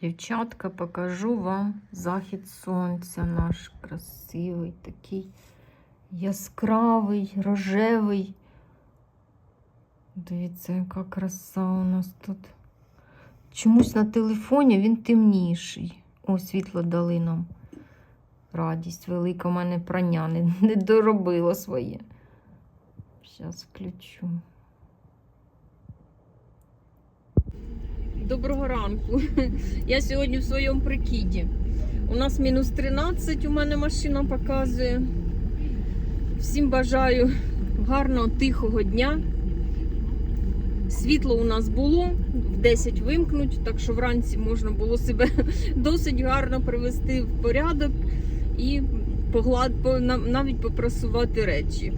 Дівчатка, покажу вам захід сонця наш красивий, такий яскравий, рожевий. Дивіться, яка краса у нас тут. Чомусь на телефоні він темніший. О, світло дали нам. Радість велика, у мене прання не, доробило своє. Зараз включу. Доброго ранку. Я сьогодні в своєму прикиді. У нас мінус 13, у мене машина показує. Всім бажаю гарного, тихого дня. Світло у нас було, в 10 вимкнуть, так що вранці можна було себе досить гарно привести в порядок і поглад, навіть попрасувати речі.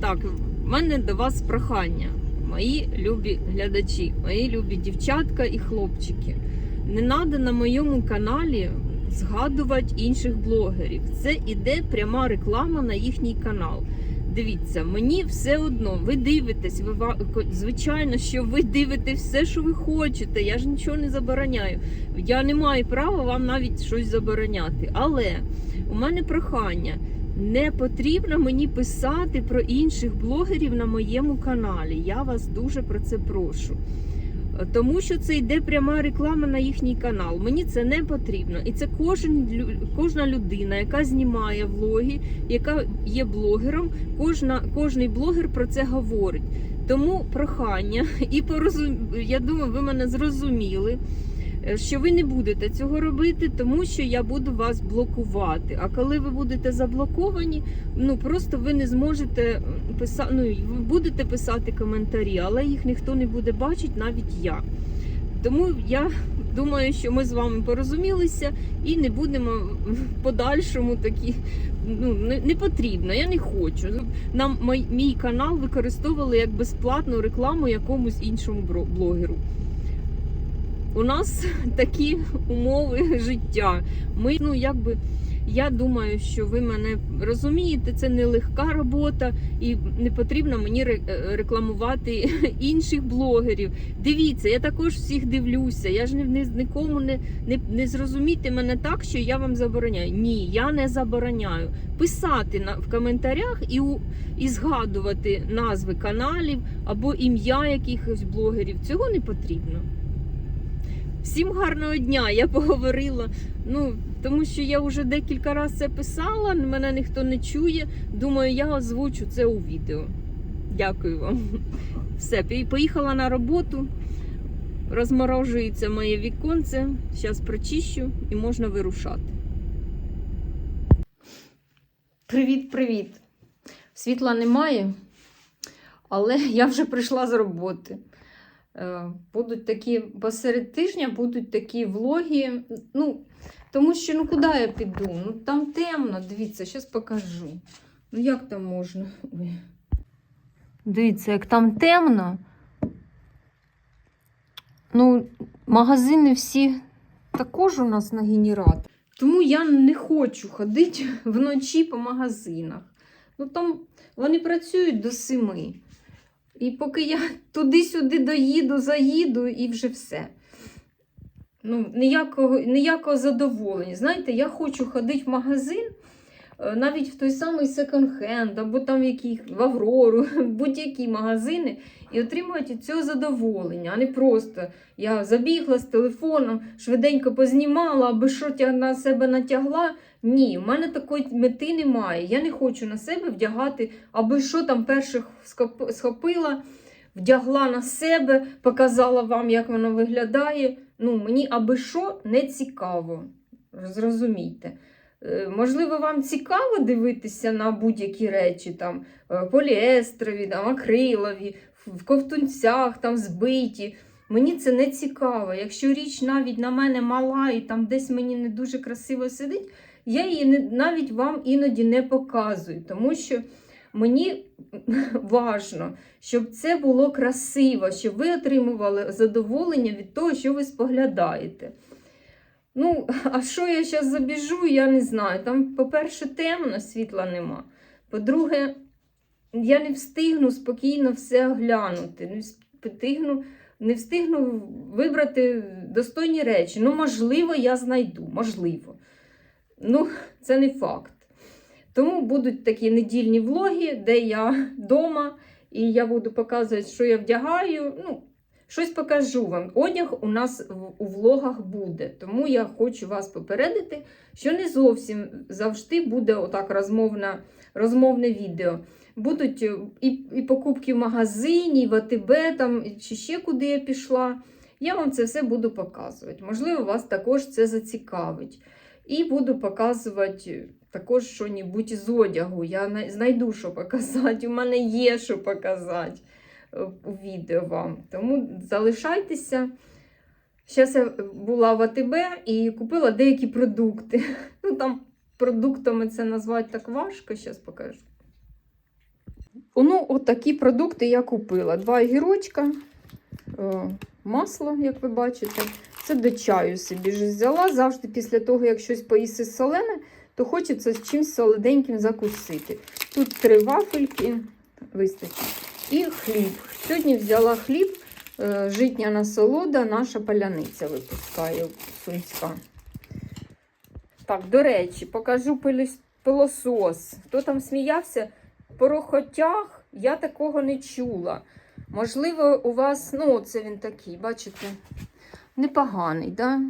Так, в мене до вас прохання, мої любі глядачі, мої любі дівчатка і хлопчики. Не треба на моєму каналі згадувати інших блогерів. Це іде пряма реклама на їхній канал. Дивіться, мені все одно, ви дивитесь, ви звичайно, що ви дивитесь все, що ви хочете. Я ж нічого не забороняю. Я не маю права вам навіть щось забороняти. Але у мене прохання. Не потрібно мені писати про інших блогерів на моєму каналі. Я вас дуже про це прошу. Тому що це йде пряма реклама на їхній канал. Мені це не потрібно. І це кожен, кожна людина, яка знімає влоги, яка є блогером, кожна, кожний блогер про це говорить. Тому прохання, і порозум... я думаю, ви мене зрозуміли, що ви не будете цього робити, тому що я буду вас блокувати. А коли ви будете заблоковані, ну просто ви не зможете писати, ну ви будете писати коментарі, але їх ніхто не буде бачити, навіть я. Тому я думаю, що ми з вами порозумілися і не будемо в подальшому такі. Ну не, не потрібно, я не хочу. Нам мій, мій канал використовували як безплатну рекламу якомусь іншому блогеру. У нас такі умови життя. Ми, ну якби. Я думаю, що ви мене розумієте, це не легка робота, і не потрібно мені е, рекламувати інших блогерів. Дивіться, я також всіх дивлюся. Я ж не, нікому не, не, не зрозумійте мене так, що я вам забороняю. Ні, я не забороняю. Писати на, в коментарях і, у, і згадувати назви каналів або ім'я якихось блогерів. Цього не потрібно. Всім гарного дня! Я поговорила. Ну, тому що я вже декілька разів це писала, мене ніхто не чує. Думаю, я озвучу це у відео. Дякую вам. Все, поїхала на роботу. Розморожується моє віконце. Зараз прочищу і можна вирушати. Привіт-привіт! Світла немає, але я вже прийшла з роботи. Е, Будуть такі посеред тижня, будуть такі влоги. Ну, тому що ну куди я піду? Ну там темно, дивіться, зараз покажу. Ну як там можна? Ой. Дивіться, як там темно. Ну, магазини всі також у нас на генератор. Тому я не хочу ходити вночі по магазинах. Ну там вони працюють до семи. І поки я туди-сюди доїду, заїду і вже все. Ну, ніякого, ніякого задоволення. Знаєте, я хочу ходити в магазин, е, навіть в той самий секонд-хенд, або там в який, Аврору, будь-які магазини, і отримувати цього задоволення, а не просто я забігла з телефоном, швиденько познімала, аби що на себе натягла. Ні, в мене такої мети немає. Я не хочу на себе вдягати, аби що там перших схопила, вдягла на себе, показала вам, як воно виглядає. Ну, мені аби що не цікаво. Зрозумійте. Е, Можливо, вам цікаво дивитися на будь-які речі, там е, поліестрові, там, акрилові, в ковтунцях, там збиті. Мені це не цікаво. Якщо річ навіть на мене мала і там десь мені не дуже красиво сидить, я її не, навіть вам іноді не показую, тому що мені важно, щоб це було красиво, щоб ви отримували задоволення від того, що ви споглядаєте. Ну, а що я зараз забіжу, я не знаю. Там, по-перше, темно, світла нема. По-друге, я не встигну спокійно все оглянути, не встигну не встигну вибрати достойні речі. Ну, можливо, я знайду, можливо. Ну, це не факт. Тому будуть такі недільні влоги, де я вдома, і я буду показувати, що я вдягаю. Ну, щось покажу вам. Одяг у нас у влогах буде. Тому я хочу вас попередити, що не зовсім завжди буде отак розмовна, розмовне відео. Будуть е, і, і покупки в магазині, і в АТБ, там, чи ще куди я пішла. Я вам це все буду показувати. Можливо, вас також це зацікавить. І буду показувати також що-небудь з одягу. Я знайду, що показати. У мене є що показати е, у відео вам. Тому залишайтеся. Зараз я була в АТБ і купила деякі продукти. Ну, там продуктами це назвати так важко, зараз покажу. Ну, от такі продукти я купила. Два огірочка, е, масло, як ви бачите. Це до чаю собі ж взяла. Завжди після того, як щось поїсти солене, то хочеться з чимось солоденьким закусити. Тут три вафельки, вистачить. І хліб. Сьогодні взяла хліб, е, житня насолода, наша паляниця випускає сумська. Так, до речі, покажу пилосос. Хто там сміявся? Порохотяг я такого не чула. Можливо, у вас, ну, це він такий, бачите, непоганий, да?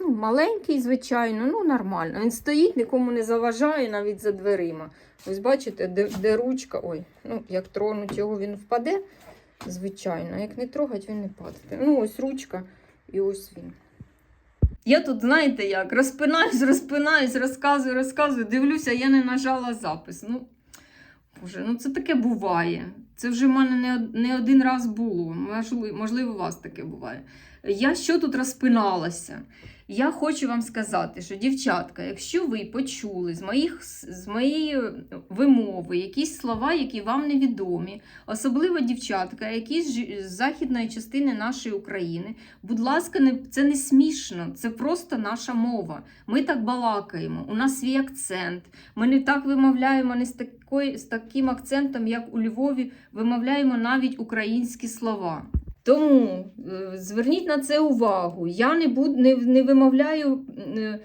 Ну, маленький, звичайно, ну нормально. Він стоїть, нікому не заважає навіть за дверима. Ось бачите, де, де ручка. Ой, ну, як тронуть його, він впаде, звичайно. Як не трогать, він не падає. Ну, ось ручка і ось він. Я тут, знаєте як, розпинаюсь, розпинаюсь, розказую, розказую, дивлюся, я не нажала запис. Ну, Боже, ну це таке буває. Це вже в мене не, один раз було. Можливо, у вас таке буває. Я що тут розпиналася? Я хочу вам сказати, що дівчатка, якщо ви почули з, моїх, з моєї вимови якісь слова, які вам невідомі, особливо дівчатка, які з західної частини нашої України, будь ласка, не, це не смішно, це просто наша мова. Ми так балакаємо, у нас свій акцент. Ми не так вимовляємо, не з, такої, з таким акцентом, як у Львові, вимовляємо навіть українські слова. Тому е, зверніть на це увагу. Я не, буд, не, не вимовляю е,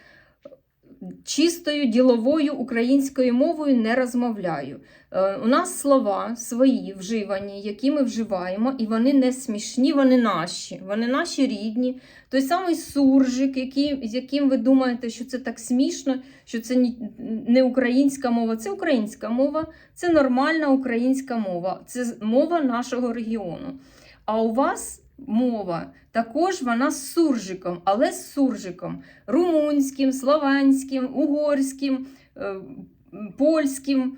чистою діловою українською мовою не розмовляю. Е, У нас слова свої вживані, які ми вживаємо, і вони не смішні, вони наші, вони наші рідні. Той самий суржик, який, з яким ви думаєте, що це так смішно, що це не українська мова, це українська мова, це нормальна українська мова, це мова нашого регіону. А у вас мова також вона з суржиком, але з суржиком румунським, словенським, угорським, е, польським.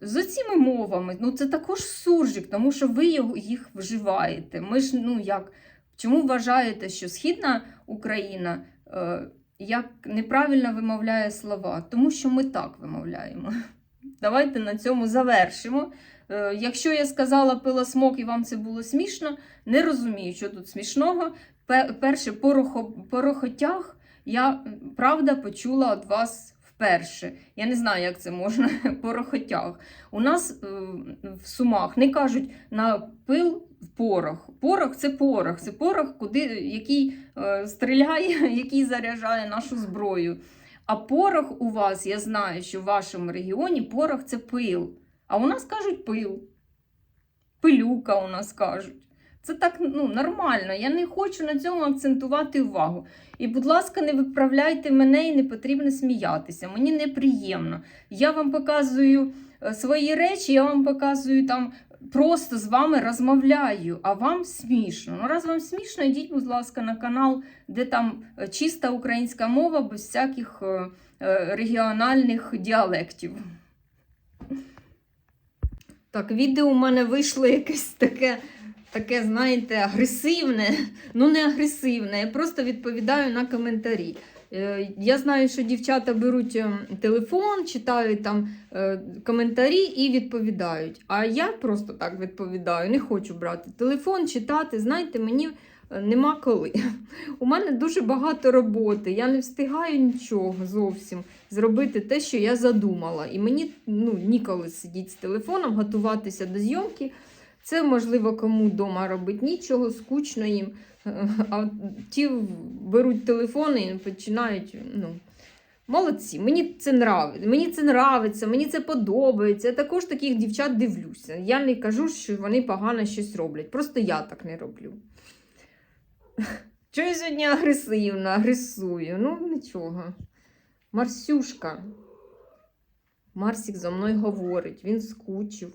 З оціми мовами, ну це також суржик, тому що ви їх вживаєте. Ми ж, ну як, чому вважаєте, що Східна Україна е, як неправильно вимовляє слова? Тому що ми так вимовляємо. Давайте на цьому завершимо. Е, якщо я сказала пилосмок і вам це було смішно, не розумію, що тут смішного. Перше, порохо, порохотяг я правда почула від вас вперше. Я не знаю, як це можна порохотяг. У нас е, в Сумах не кажуть на пил порох. Порох це порох, це порох, куди, який е, стріляє, який заряджає нашу зброю. А порох у вас, я знаю, що в вашому регіоні порох це пил. А у нас кажуть пил. Пилюка у нас кажуть. Це так ну, нормально. Я не хочу на цьому акцентувати увагу. І, будь ласка, не виправляйте мене і не потрібно сміятися. Мені неприємно. Я вам показую е, свої речі, я вам показую там, просто з вами розмовляю, а вам смішно. Ну, раз вам смішно, йдіть, будь ласка, на канал, де там е, чиста українська мова без всяких е, регіональних діалектів. Так, відео у мене вийшло якесь таке, таке, знаєте, агресивне. Ну, не агресивне, я просто відповідаю на коментарі. Е, Я знаю, що дівчата беруть ем, телефон, читають там е, коментарі і відповідають. А я просто так відповідаю, не хочу брати телефон, читати. Знаєте, мені е, нема коли. У мене дуже багато роботи, я не встигаю нічого зовсім зробити те, що я задумала. І мені ну, ніколи сидіти з телефоном, готуватися до зйомки. Це можливо кому вдома робить нічого, скучно їм. Е, А ті беруть телефони і починають. Ну, молодці, мені це нравиться, мені це нравиться, мені це подобається. Я також таких дівчат дивлюся. Я не кажу, що вони погано щось роблять. Просто я так не роблю. Чого я сьогодні агресивна, агресую? Ну, нічого. Марсюшка. Марсік за мною говорить, він скучив.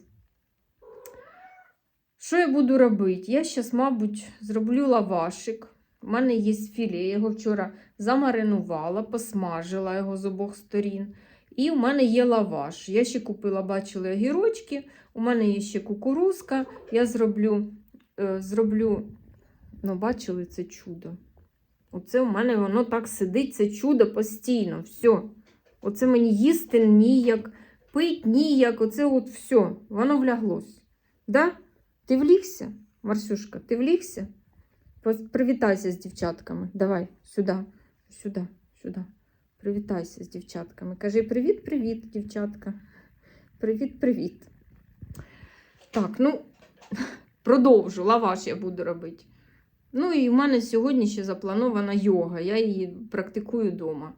Що я буду робити? Я зараз, мабуть, зроблю лавашик. У мене є філе, я його вчора замаринувала, посмажила його з обох сторін. І у мене є лаваш. Я ще купила, бачили, огірочки, у мене є ще кукурузка. Я зроблю, е, зроблю, ну, бачили це чудо. Оце у мене воно так сидить, це чудо постійно. Все. Оце мені їсти ніяк, пить ніяк, оце от все, воно вляглось. Да? Ти влігся, Марсюшка, ти влігся? Привітайся з дівчатками. Давай, сюди, сюди, сюди. Привітайся з дівчатками. Кажи привіт-привіт, дівчатка. Привіт-привіт. Так, ну, продовжу. Лаваш я буду робити. Ну і в мене сьогодні ще запланована йога. Я її практикую вдома.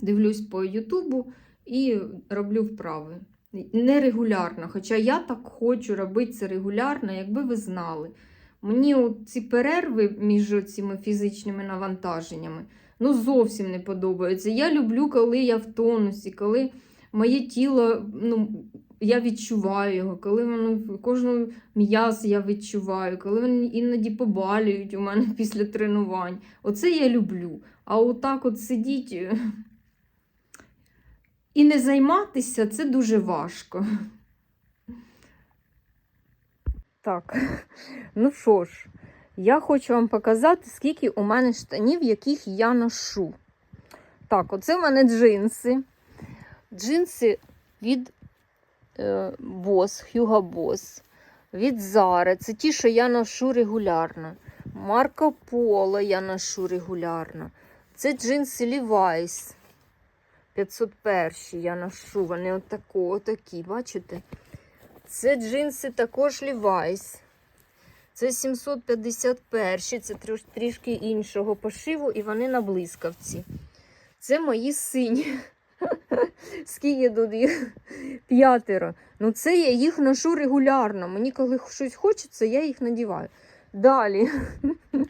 Дивлюсь по Ютубу і роблю вправи. Нерегулярно. Хоча я так хочу робити це регулярно, якби ви знали. Мені ці перерви між цими фізичними навантаженнями ну, зовсім не подобаються. Я люблю, коли я в тонусі, коли моє тіло, ну, я відчуваю його, коли воно кожну м'яз я відчуваю, коли вони іноді побалюють у мене після тренувань. Оце я люблю. А отак от сидіть і не займатися це дуже важко. Так, ну що ж, я хочу вам показати, скільки у мене штанів, яких я ношу. Так, оце в мене джинси. Джинси від е, Boss, Hugo Boss, від Zara. Це ті, що я ношу регулярно. Марко Поло я ношу регулярно. Це джинси Levi's. 501 я ношу. Вони отако, отакі, бачите? Це джинси також Levi's. Це 751, це трішки іншого пошиву, і вони на блискавці. Це мої сині. Скільки тут їх? П'ятеро. Ну, це я їх ношу регулярно. Мені коли щось хочеться, я їх надіваю. Далі.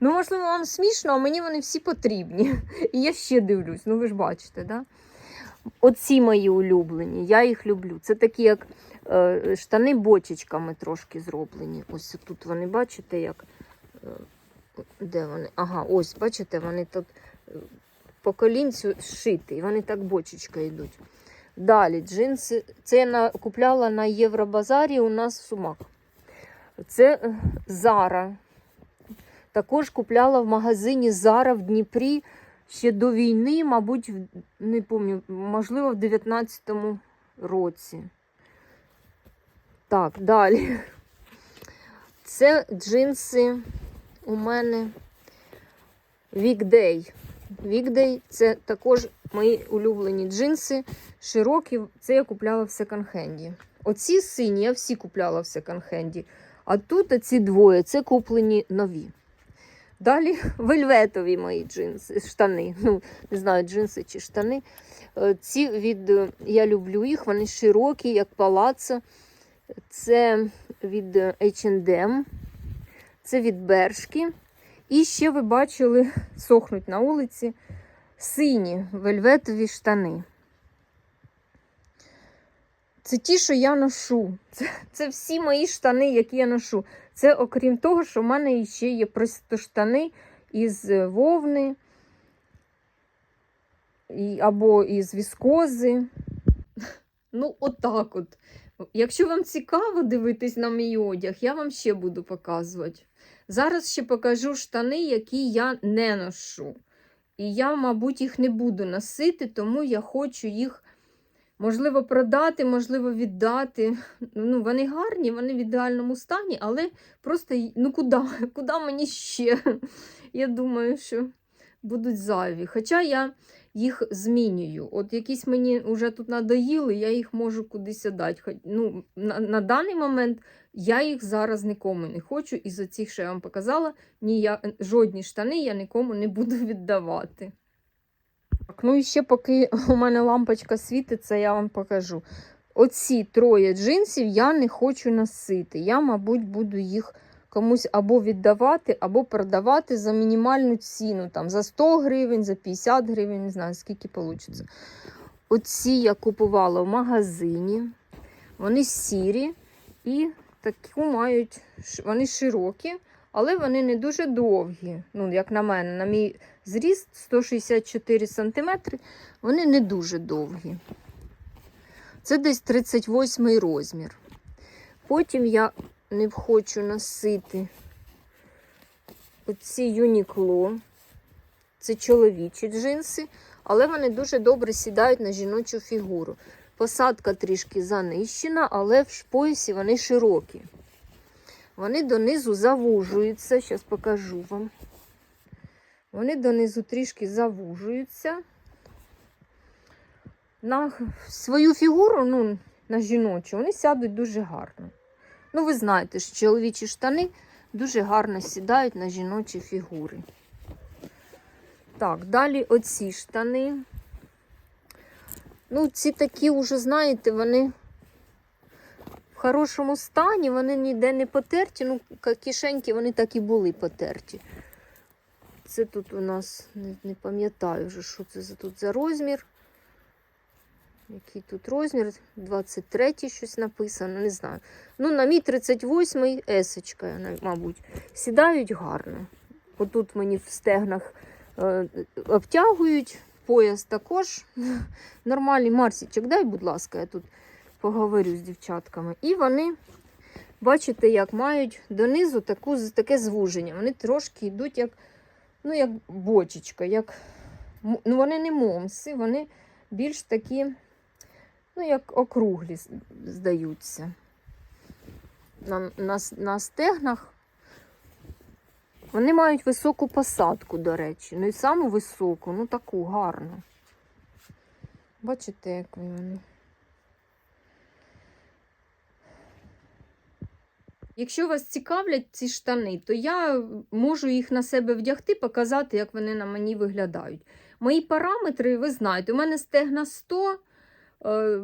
Ну, можливо, вам смішно, а мені вони всі потрібні. І я ще дивлюсь, ну ви ж бачите, да? Оці мої улюблені, я їх люблю. Це такі, як е, штани бочечками трошки зроблені. Ось тут вони, бачите, як. е, Де вони? Ага, ось, бачите, вони тут е, по колінцю зшиті, і вони так бочечка йдуть. Далі джинси. Це я на, купляла на Євробазарі у нас в Сумах. Це е, Зара. Також купляла в магазині Зара в Дніпрі ще до війни, мабуть, не пам'ятаю, можливо, в 19-му році. Так, далі. Це джинси у мене Weekday. Weekday – це також мої улюблені джинси. Широкі, це я купляла в секонд-хенді. Оці сині я всі купляла в секонд-хенді. А тут оці двоє це куплені нові. Далі вельветові мої джинси, штани. Ну, не знаю, джинси чи штани. Е, Ці від е, я люблю їх, вони широкі, як палацо. Це від е, H&M, це від Бершки. І ще ви бачили, сохнуть на вулиці сині вельветові штани. Це ті, що я ношу. Це, це всі мої штани, які я ношу. Це окрім того, що в мене ще є просто штани із е, вовни або із віскози. Ну, отак от. Якщо вам цікаво дивитись на мій одяг, я вам ще буду показувати. Зараз ще покажу штани, які я не ношу. І я, мабуть, їх не буду носити, тому я хочу їх, можливо, продати, можливо, віддати. Ну, вони гарні, вони в ідеальному стані, але просто ну куди? Куди мені ще? Я думаю, що будуть зайві. Хоча я їх змінюю. От якісь мені вже тут надоїли, я їх можу кудись дати. Ну, на, на даний момент Я їх зараз нікому не хочу, із оцих, що я вам показала, ні я, жодні штани я нікому не буду віддавати. Ну і ще поки у мене лампочка світиться, я вам покажу. Оці троє джинсів я не хочу носити. Я, мабуть, буду їх комусь або віддавати, або продавати за мінімальну ціну, там за 100 гривень, за 50 гривень, не знаю, скільки вийде. Оці я купувала в магазині. Вони сірі і таку мають, вони широкі, але вони не дуже довгі. Ну, як на мене, на мій зріст 164 см, вони не дуже довгі. Це десь 38 розмір. Потім я не хочу носити оці Юнікло. Це чоловічі джинси, але вони дуже добре сідають на жіночу фігуру. Посадка трішки занищена, але в поясі вони широкі. Вони донизу завужуються. Зараз покажу вам. Вони донизу трішки завужуються. На свою фігуру, ну, на жіночу, вони сядуть дуже гарно. Ну, ви знаєте, що чоловічі штани дуже гарно сідають на жіночі фігури. Так, далі оці штани. Ну, ці такі вже, знаєте, вони в хорошому стані, вони ніде не потерті. Ну, кишеньки вони так і були потерті. Це тут у нас, не, не пам'ятаю вже, що це за тут за розмір. Який тут розмір? 23 щось написано, не знаю. Ну, на мій 38-й есочка, мабуть. Сідають гарно. Отут мені в стегнах е, обтягують, пояс також. Нормальний Марсічок, дай, будь ласка, я тут поговорю з дівчатками. І вони, бачите, як мають донизу таку, таке звуження. Вони трошки йдуть як, ну, як бочечка, як, ну, вони не момси, вони більш такі, ну, як округлі здаються. На, на, на стегнах вони мають високу посадку, до речі. Ну і саму високу, ну таку гарну. Бачите, як вони. Якщо вас цікавлять ці штани, то я можу їх на себе вдягти, показати, як вони на мені виглядають. Мої параметри, ви знаєте, у мене стегна 100, е,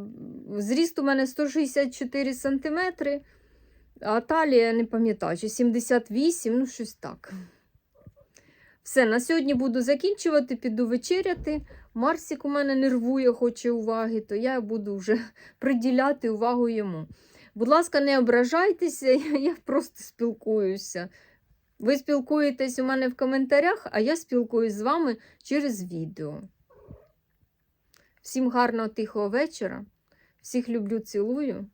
зріст у мене 164 см, а талія, не пам'ятаю, чи 78, ну щось так. Все, на сьогодні буду закінчувати, піду вечеряти. Марсик у мене нервує, хоче уваги, то я буду вже приділяти увагу йому. Будь ласка, не ображайтеся, я просто спілкуюся. Ви спілкуєтесь у мене в коментарях, а я спілкуюсь з вами через відео. Всім гарного тихого вечора. Всіх люблю, цілую.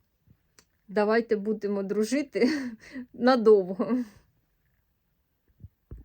Давайте будемо дружити надовго.